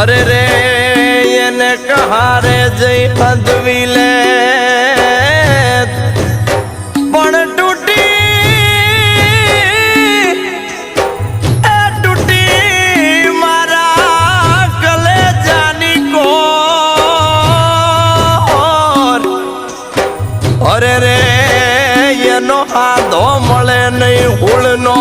અરે રે, એને કહારે જઈ પદવી લે. પણ તૂટી તૂટી મારા કલેજાની કો અરે રે, એનો હાથો મળે નહીં હુળનો.